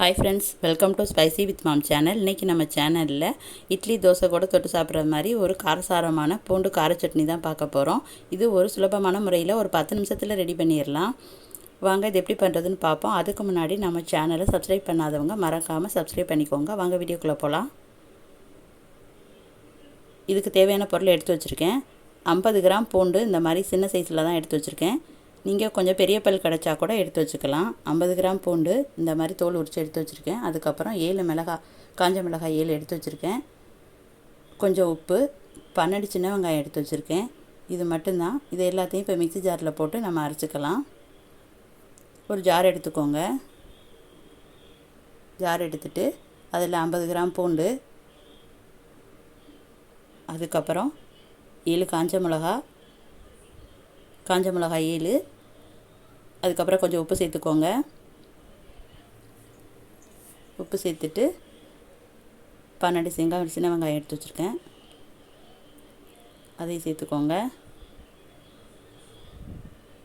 Hi friends welcome to spicy with mom channel இன்றைக்கி நம்ம சேனலில் இட்லி தோசை கூட தொட்டு சாப்பிட்ற மாதிரி ஒரு காரசாரமான பூண்டு கார சட்னி தான் பார்க்க போகிறோம் இது ஒரு சுலபமான முறையில் ஒரு பத்து நிமிஷத்தில் ரெடி பண்ணிடலாம். வாங்க இது எப்படி பண்ணுறதுன்னு பார்ப்போம். அதுக்கு முன்னாடி நம்ம சேனலை சப்ஸ்கிரைப் பண்ணாதவங்க மறக்காமல் சப்ஸ்கிரைப் பண்ணிக்கோங்க. வாங்க வீடியோக்குள்ளே போகலாம் இதுக்கு தேவையான பொருள் எடுத்து வச்சுருக்கேன். ஐம்பது கிராம் பூண்டு இந்த மாதிரி சின்ன சைஸில் தான் எடுத்து வச்சுருக்கேன். நீங்கள் கொஞ்சம் பெரிய பல் கிடச்சா கூட எடுத்து வச்சுக்கலாம். ஐம்பது கிராம் பூண்டு இந்த மாதிரி தோல் உரித்து எடுத்து வச்சுருக்கேன். அதுக்கப்புறம் ஏழு மிளகாய் காஞ்ச மிளகாய் ஏழு எடுத்து வச்சுருக்கேன். கொஞ்சம் உப்பு பன்னெண்டு சின்ன வெங்காயம் எடுத்து வச்சுருக்கேன். இது மட்டும்தான். இது எல்லாத்தையும் இப்போ மிக்சி ஜாரில் போட்டு நம்ம அரைச்சிக்கலாம். ஒரு ஜார் எடுத்துக்கோங்க. ஜார் எடுத்துட்டு அதில் ஐம்பது கிராம் பூண்டு அதுக்கப்புறம் ஏழு காஞ்ச மிளகா காஞ்ச மிளகாய் ஏழு அதுக்கப்புறம் கொஞ்சம் உப்பு சேர்த்துக்கோங்க. உப்பு சேர்த்துட்டு பன்னெண்டு செங்காய் சின்ன வெங்காயம் எடுத்து வச்சுருக்கேன். அதையும் சேர்த்துக்கோங்க.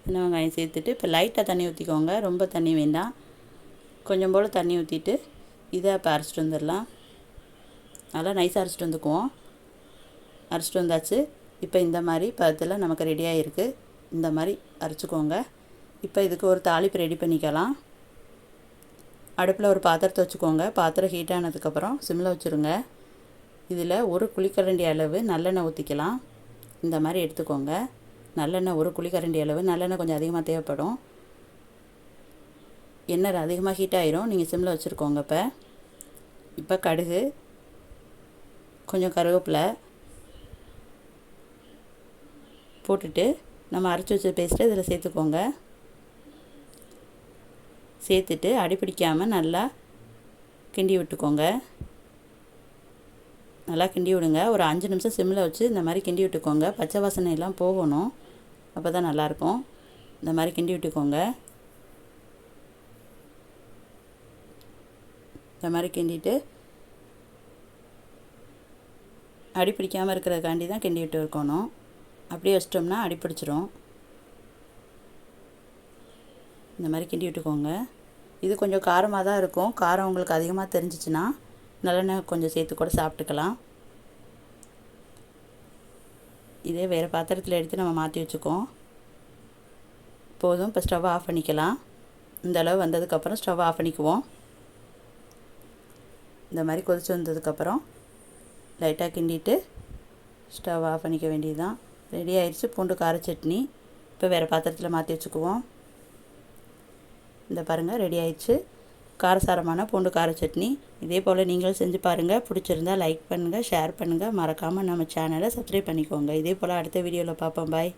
சின்ன வெங்காயம் சேர்த்துட்டு இப்போ லைட்டாக தண்ணி ஊற்றிக்கோங்க ரொம்ப தண்ணி வேண்டாம். கொஞ்சம் போல் தண்ணி ஊற்றிட்டு இதை இப்போ அரைச்சிட்டு வந்துடலாம். நல்லா நைஸாக அரைச்சிட்டு வந்துக்குவோம். அரைச்சிட்டு வந்தாச்சு. இப்போ இந்த மாதிரி பதத்தில் நமக்கு ரெடியாக இருக்குது இந்த மாதிரி அரைச்சிக்கோங்க. இப்போ இதுக்கு ஒரு தாளிப்பு ரெடி பண்ணிக்கலாம். அடுப்பில் ஒரு பாத்திரத்தை வச்சுக்கோங்க. பாத்திரம் ஹீட் ஆனதுக்கப்புறம் சிம்மில் வச்சுருங்க. இதில் ஒரு குழிக்கரண்டி அளவு நல்லெண்ணெய் ஊற்றிக்கலாம். இந்த மாதிரி எடுத்துக்கோங்க. நல்லெண்ணெய் ஒரு குழிக்கரண்டி அளவு. நல்லெண்ணெய் கொஞ்சம் அதிகமாக தேவைப்படும். எண்ணெய் அதிகமாக ஹீட் ஆயிரும். நீங்கள் சிம்மில் வச்சுருக்கோங்க இப்போ. இப்போ கடுகு கொஞ்சம் கருவேப்பிலை போட்டுட்டு நம்ம அரைச்சி வச்ச பேஸ்ட்டு இதில் சேர்த்துக்கோங்க. சேர்த்துட்டு அடிப்பிடிக்காமல் நல்லா கிண்டி விட்டுக்கோங்க. நல்லா கிண்டி விடுங்க. ஒரு அஞ்சு நிமிஷம் சிம்மில் வச்சு இந்த மாதிரி கிண்டி விட்டுக்கோங்க. பச்சை வாசனை எல்லாம் போகணும். அப்போ தான் நல்லாயிருக்கும் இந்த மாதிரி கிண்டி விட்டுக்கோங்க. இந்த மாதிரி கிண்டிட்டு அடி பிடிக்காமல் இருக்கிறதுக்காண்டி தான் கிண்டி விட்டு இருக்கணும். அப்படியே வச்சிட்டோம்னா அடி பிடிச்சிரும். இந்த மாதிரி கிண்டி விட்டுக்கோங்க. இது கொஞ்சம் காரமாக தான் இருக்கும். காரம் உங்களுக்கு அதிகமாக தெரிஞ்சிச்சுன்னா நல்லெண்ணெய் கொஞ்சம் சேர்த்து கூட சாப்பிட்டுக்கலாம். இதே வேறு பாத்திரத்தில் எடுத்து நம்ம மாற்றி வச்சுக்கோம் போதும் இப்போ ஸ்டவ் ஆஃப் பண்ணிக்கலாம். இந்த அளவு வந்ததுக்கப்புறம் ஸ்டவ் ஆஃப் பண்ணிக்குவோம். இந்த மாதிரி கொதிச்சு வந்ததுக்கப்புறம் லைட்டாக கிண்டிட்டு ஸ்டவ் ஆஃப் பண்ணிக்க வேண்டியது தான் ரெடி ஆயிடுச்சு. பூண்டு கார சட்னி இப்போ வேறு பாத்திரத்தில் மாற்றி வச்சுக்குவோம். இந்த பாருங்கள் ரெடி ஆயிடுச்சு. காரசாரமான பூண்டு கார சட்னி. இதே போல் நீங்களும் செஞ்சு பாருங்கள் பிடிச்சிருந்தா லைக் பண்ணுங்கள் ஷேர் பண்ணுங்கள் மறக்காமல் நம்ம சேனலை சப்ஸ்கிரைப் பண்ணிக்கோங்க. இதே போல் அடுத்த வீடியோவில் பார்ப்போம். பாய்